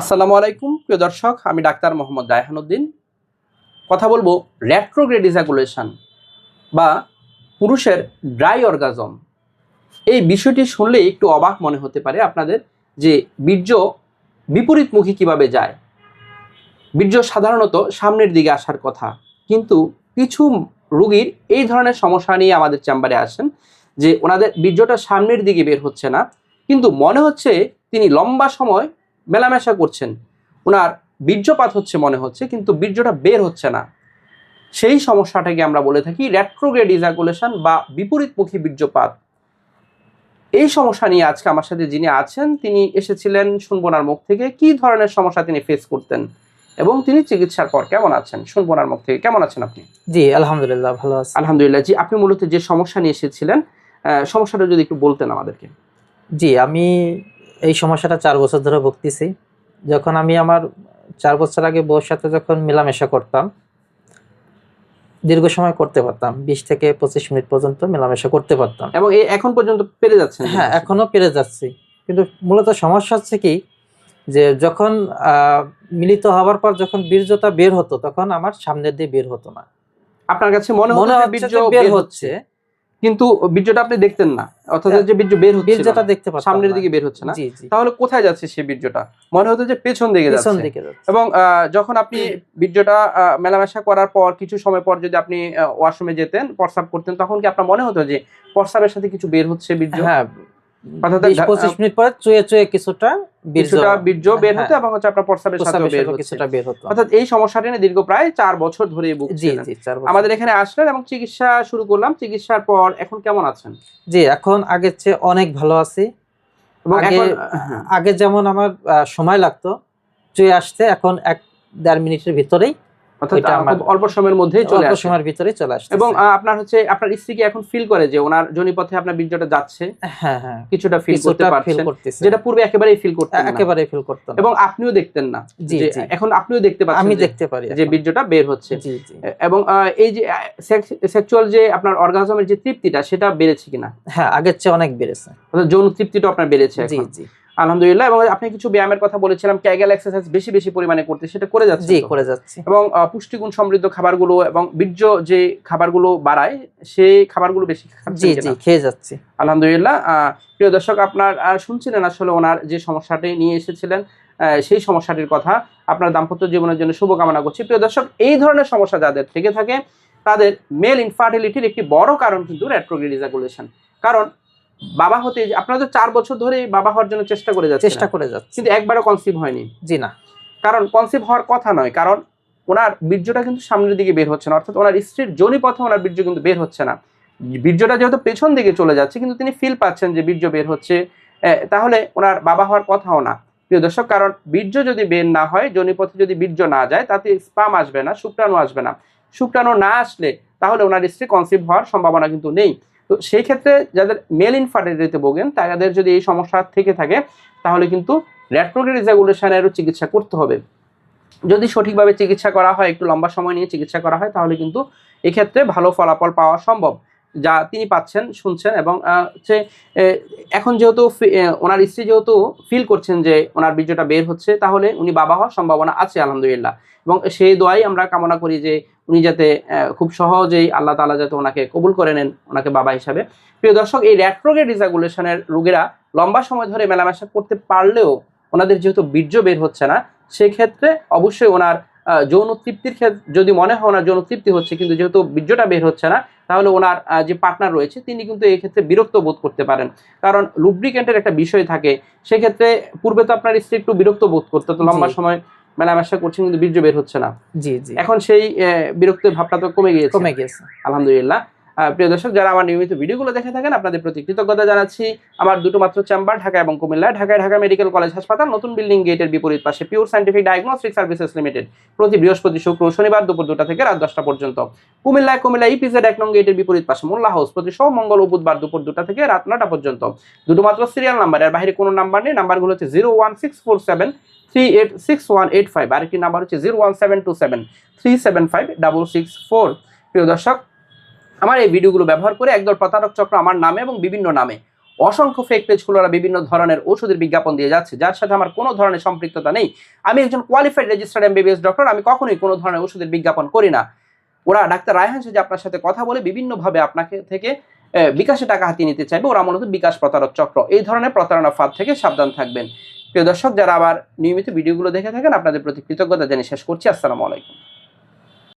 আসসালামু আলাইকুম, প্রিয় দর্শক, আমি ডাক্তার মোহাম্মদ রায়হানুদ্দিন কথা বলব র্যাট্রোগ্রেড ইজাকুলেশন বা পুরুষের ড্রাই অর্গাজম। এই বিষয়টি শুনলে একটু অবাক মনে হতে পারে আপনাদের যে বীর্য বিপরীতমুখী কীভাবে যায়। বীর্য সাধারণত সামনের দিকে আসার কথা। কিন্তু কিছু রুগীর এই ধরনের সমস্যা নিয়ে আমাদের চেম্বারে আসেন যে ওনাদের বীর্যটা সামনের দিকে বের হচ্ছে না। কিন্তু মনে হচ্ছে তিনি লম্বা সময় মেলামেশা করছেন। ওনার বীর্যপাত হচ্ছে মনে হচ্ছে কিন্তু বীর্যটা বের হচ্ছে না। সেই সমস্যাটাকে আমরা বলে থাকি র্যাট্রোগ্রেড ইজাকুলেশন বা বিপরীতমুখী বীর্যপাত। এই সমস্যা নিয়ে আজকে আমার সাথে যিনি আছেন তিনি এসেছিলেন শুনবোনার মুখ থেকে কি ধরনের সমস্যা তিনি ফেস করতেন এবং তিনি চিকিৎসার পর কেমন আছেন? শুনবোনার মুখ থেকে কেমন আছেন আপনি? জি আলহামদুলিল্লাহ ভালো আছি। আলহামদুলিল্লাহ জি আপনি মূলত যে সমস্যা নিয়ে এসেছিলেন সমস্যাটা যদি একটু বলতেন আমাদেরকে। জি আমি এই সমস্যাটা চার বছর ধরে ভুগতেছি। যখন আমি আমার চার বছর আগে বউর সাথে যখন মেলামেশা করতাম দীর্ঘ সময় করতে পারতাম বিশ থেকে পঁচিশ মিনিট পর্যন্ত মেলামেশা করতে পারতাম। এবং এখন পর্যন্ত পেরে যাচ্ছে হ্যাঁ এখনও পেরে যাচ্ছি। কিন্তু মূলত সমস্যা হচ্ছে কি যে যখন আহ, মিলিত হওয়ার পর যখন বীর্যতা বের হতো তখন আমার সামনের দিয়ে বের হতো না। আপনার কাছে মনে মনে বীর্য বের হচ্ছে। কিন্তু বীর্যটা আপনি দেখতেন না। অর্থাৎ হ্যাঁ, যে বীর্য বের হচ্ছে বীর্যটা দেখতে পাচ্ছেন সামনের দিকে বের হচ্ছে না। তাহলে কোথায় যাচ্ছে সেই বীর্যটা? মনে হতো যে পেছন দিকে যাচ্ছে যাচ্ছে। দিকে যাচ্ছে। এবং আহ, যখন আপনি বীর্যটা আহ, মেলামেশা করার পর কিছু সময় পর যদি আপনি ওয়াশরুমে যেতেন প্রস্রাব করতেন তখন কি আপনার মনে হতো যে প্রস্রাবের সাথে কিছু বের হচ্ছে বীর্য? হ্যাঁ অর্থাৎ বিশ ঘা- পঁচিশ মিনিট পরে চুয়ে চুয়ে কিছুটা কিছুটা বীর্য বের হতো এবং হচ্ছে আপনার প্রস্রাবের সাথে বের সাথে কিছুটা বের হতো। অর্থাৎ এই সমস্যাটা নিয়ে দীর্ঘ প্রায় চার বছর ধরে ভুগছিলেন। জি চার বছর। আমাদের এখানে আসলেন এবং চিকিৎসা শুরু করলাম। চিকিৎসার পর এখন কেমন আছেন? জি এখন আগের চেয়ে অনেক ভালো আছি। আগে। আগে যেমন আমার সময় লাগতো চুয়ে আসতে এখন এক দেড় মিনিটের ভিতরেই অর্থাৎ খুব অল্প সময়ের মধ্যেই চলে অল্প সময়ের ভিতরেই চলে আসছে এবং আপনার হচ্ছে আপনার স্ত্রী কি এখন ফিল করে যে ওনার জনিপথে আপনার বীর্যটা যাচ্ছে? হ্যাঁ হ্যাঁ। কিছুটা ফিল করতে পারছেন। যেটা পূর্বে একেবারেই ফিল করতেন না। একেবারে ফিল করতাম এবং আপনিও দেখতেন না যে এখন আপনিও দেখতে পাচ্ছেন আমি দেখতে পারি যে। বীর্যটা বের হচ্ছে। জি জি। এবং এই যে সেক্সুয়াল যে আপনার অর্গাজমের যে তৃপ্তিটা সেটা বেড়েছে কিনা? হ্যাঁ আগের চেয়ে অনেক বেড়েছে। যৌন তৃপ্তিটা আপনার বেড়েছে জি জি। আলহামদুলিল্লাহ এবং আপনি কিছু ব্যায়ামের কথা বলেছিলাম ক্যাগেল এক্সারসাইজ বেশি বেশি পরিমাণে করতে সেটা করে যাচ্ছে জি করে যাচ্ছে। এবং পুষ্টিগুণ সমৃদ্ধ খাবারগুলো এবং বীর্য যে খাবারগুলো বাড়ায় সেই খাবারগুলো বেশি জি জি খেয়ে যাচ্ছি। আলহামদুলিল্লাহ প্রিয় দর্শক আপনার শুনছিলেন আসলে ওনার যে সমস্যাটি নিয়ে এসেছিলেন আহ, সেই সমস্যাটির কথা আপনার দাম্পত্য জীবনের জন্য শুভকামনা করছি। প্রিয় দর্শক এই ধরনের সমস্যা যাদের থেকে থাকে তাদের মেল ইনফার্টিলিটির একটি বড় কারণ কিন্তু রেট্রোগ্রেড ইজাকুলেশন কারণ বাবা হতে আপনারা তো চার বছর ধরে বাবা হওয়ার জন্য চেষ্টা করে যাচ্ছেন। চেষ্টা করে যাচ্ছি কিন্তু একবারও কনসিভ হয়নি। জি না। কারণ কনসিভ হওয়ার কথা নয় কারণ ওনার বীর্যটা কিন্তু সামনের দিকে বের হচ্ছে না অর্থাৎ ওনার স্ত্রীর জনি পথে ওনার বীর্য কিন্তু বের হচ্ছে না। বীর্যটা যেহেতু পেছন দিকে চলে যাচ্ছে কিন্তু তিনি ফিল পাচ্ছেন যে বীর্য বের হচ্ছে। তাহলে ওনার বাবা হওয়ার কথাও না। প্রিয় দর্শক কারণ বীর্য যদি বের না হয় জনিপথে যদি বীর্য না যায় তাতে স্পাম আসবে না শুক্রাণু আসবে না। শুক্রাণু না আসলে তাহলে ওনার স্ত্রী কনসিভ হওয়ার সম্ভাবনা কিন্তু নেই। তো সেই ক্ষেত্রে যাদের মেল ইনফার্টিলিটিতে ভোগেন, তাদের যদি এই সমস্যা থেকে থাকে, তাহলে কিন্তু রেট্রোগ্রেড ইজাগুলেশনেরও চিকিৎসা করতে হবে। যদি সঠিকভাবে চিকিৎসা করা হয়, একটু লম্বা সময় নিয়ে চিকিৎসা করা হয়, তাহলে কিন্তু এক্ষেত্রে ভালো ফলাফল পাওয়া সম্ভব। যা তিনি পাচ্ছেন, শুনছেন এবং হচ্ছে এখন যেহেতু ওনার স্ত্রী যেহেতু ফিল করছেন যে ওনার বীর্যটা বের হচ্ছে, তাহলে উনি বাবা হওয়ার সম্ভাবনা আছে, আলহামদুলিল্লাহ। এবং সেই দোয়াই আমরা কামনা করি যে উনি যাতে খুব সহজেই আল্লাহ তালা যাতে ওনাকে কবুল করে নেন ওনাকে বাবা হিসাবে। প্রিয় দর্শক এই র্যাট্রোগেড রিজাগুলেশনের রোগীরা লম্বা সময় ধরে মেলামেশা করতে পারলেও ওনাদের যেহেতু বীর্য বের হচ্ছে না সেক্ষেত্রে অবশ্যই ওনার যৌন তৃপ্তির ক্ষেত্রে যদি মনে হয় ওনার যৌন তৃপ্তি হচ্ছে কিন্তু যেহেতু বীর্যটা বের হচ্ছে না তাহলে ওনার যে পার্টনার রয়েছে তিনি কিন্তু এই ক্ষেত্রে বিরক্ত বোধ করতে পারেন। কারণ লুব্রিকেন্টের একটা বিষয় থাকে সেক্ষেত্রে পূর্বে তো আপনার স্ত্রী একটু বিরক্ত বোধ করতো তো লম্বা সময় মেলামেশা করছেন কিন্তু বীর্য বের হচ্ছে না। জি জি। এখন সেই বিরক্তের ভাবটা তো কমে গিয়েছে। কমে গেছে আলহামদুলিল্লাহ। প্রিয় দর্শক, যারা আমার নিয়মিত ভিডিওগুলো দেখে থাকেন, আপনাদের প্রতি কৃতজ্ঞতা জানাচ্ছি। আমার দুটো মাত্র চেম্বার ঢাকা এবং কুমিল্লা। ঢাকায় ঢাকা মেডিকেল কলেজ হাসপাতাল, নতুন বিল্ডিং গেটের বিপরীত পাশে Pure Scientific Diagnostic Services Limited প্রতি বৃহস্পতি, শুক্র শনিবার দুপুর দুটা থেকে রাত দশটা পর্যন্ত। কুমিল্লায় কুমিল্লা ইপিজেড এক নং গেটের বিপরীত পাশে মোল্লা হাউস প্রতি সোম, মঙ্গল ও বুধবার দুপুর দুটা থেকে রাত নটা পর্যন্ত। দুটো মাত্র সিরিয়াল নাম্বার এর বাইরে কোনো নাম্বার নেই। নাম্বারগুলো হচ্ছে zero one six four seven three eight six one eight five আরেকটি নাম্বার হচ্ছে zero one seven two seven three seven five double six four প্রিয় দর্শক আমার এই ভিডিওগুলো ব্যবহার করে একদল প্রতারক চক্র আমার নামে এবং বিভিন্ন নামে অসংখ্য ফেক পেজগুলোরা বিভিন্ন ধরনের ওষুধের বিজ্ঞাপন দিয়ে যাচ্ছে, যার সাথে আমার কোনো ধরনের সম্পৃক্ততা নেই। আমি একজন কোয়ালিফাইড রেজিস্টার্ড এমবিবিএস ডক্টর আমি কখনোই কোনো ধরনের ওষুধের বিজ্ঞাপন করি না। ওরা ডাক্তার রায়হান যে আপনার সাথে কথা বলে বিভিন্নভাবে আপনাকে থেকে বিকাশে টাকা হাতিয়ে নিতে চাইবে। ওরা মূলত বিকাশ প্রতারক চক্র। এই ধরনের প্রতারণা ফাঁদ থেকে সাবধান থাকবেন। প্রিয় দর্শক, যারা আবার নিয়মিত ভিডিওগুলো দেখে থাকেন, আপনাদের প্রতি কৃতজ্ঞতা জানিয়ে শেষ করছি। আসসালামু আলাইকুম।